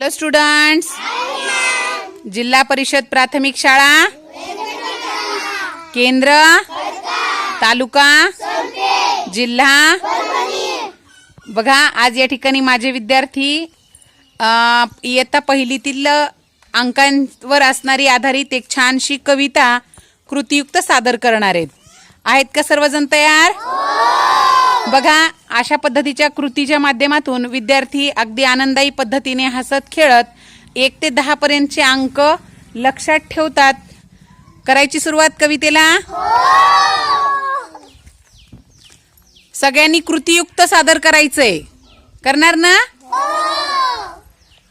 Hello students जिल्हा परिषद प्राथमिक शाळा. केंद्र. तालुका. जिल्हा. बघा आज या ठिकाणी माझे विद्यार्थी इयत्ता पहिलीतील अंकांवर असणारी आधारित एक छानशी कविता कृतीयुक्त सादर करणार आहेत. आहेत का सर्वजण तयार? बघा अशा पद्धतीच्या कृतीच्या माध्यमातून विद्यार्थी अगदी आनंदायी पद्धतीने हसत खेळत एक ते दहा पर्यंतचे अंक लक्षात ठेवतात. करायची सुरुवात कवितेला? सगळ्यांनी कृतीयुक्त सादर करायचंय. करणार ना?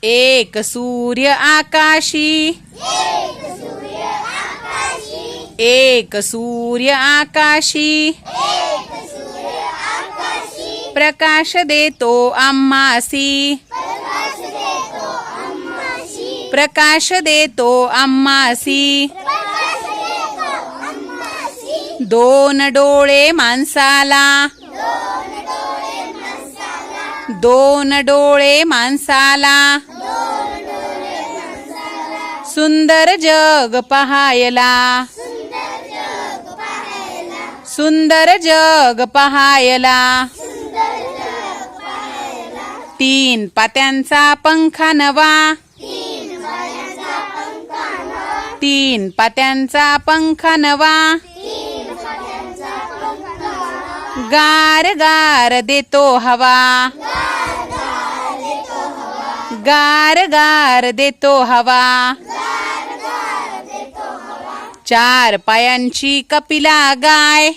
एक सूर्य आकाशी. एक सूर्य आकाशी. प्रकाश देतो आम्हासी प्रकाश देतो आम्हासी दोन डोळे माणसाला. दोन डोळे माणसाला. सुंदर जग पहायला. सुंदर जग पहायला. तीन. पात्यांचा पंखा नवा. तीन. पात्यांचा पंखा नवा. गार गार देतो हवा. गार गार देतो हवा. चार पायांची कपिला गाय.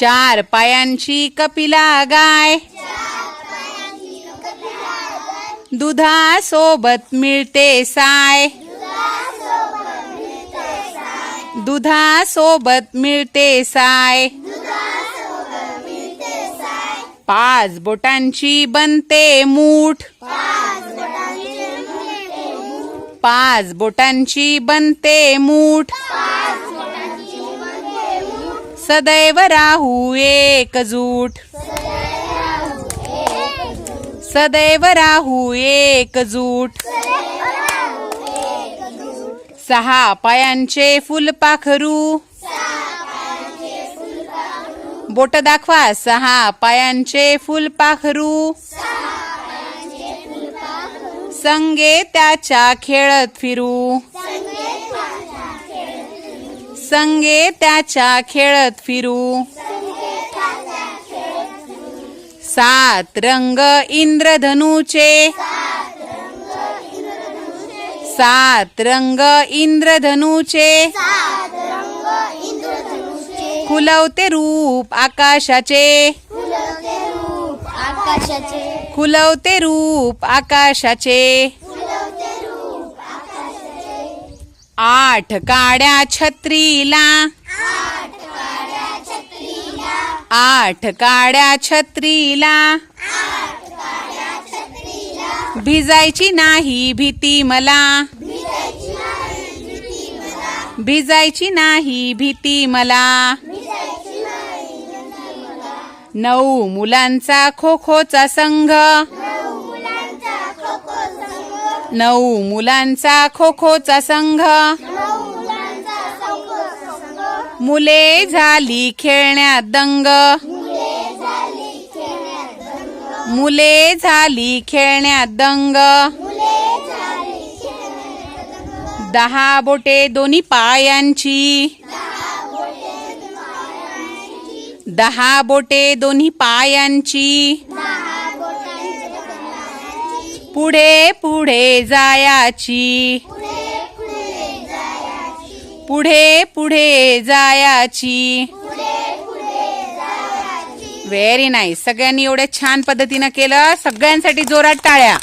चार पायांची कपिला गाय दुधासोबत मिळते साय. दुधासोबत मिळते साय. पाच बोटांची बनते मूठ. पाच बोटांची बनते मूठ. सदैव राहू एकजूट. सदैव राहू एकजूट. सहा पायांचे फुलपाखरू बोट दाखवा सहा पायांचे फुलपाखरू संगे त्याच्या खेळत फिरू. संगे त्याच्या खेळत फिरू. सात रंग इंद्रधनुचे. सात रंग इंद्रधनुचे. खुलवते रूप आकाशाचे. आकाशाचे. खुलवते रूप आकाशाचे. आठ काड्या छत्रीला. आठ काड्या छत्रीला. भिजायची नाही भीती मला. भिजायची नाही भीती मला. नऊ मुलांचा खो खोचा संघ. नऊ मुलांचा खो खोचा संघ. मुले झाली खेळण्यात दंग. मुले झाली खेळण्यात दंग. दहा बोटे दोन्ही पायांची. दहा बोटे दोन्ही पायांची. पुढे पुढे जायाची. पुढे पुढे जायाची. व्हेरी नाईस सगळ्यांनी एवढे छान पद्धतीनं केलं. सगळ्यांसाठी जोरात टाळ्या.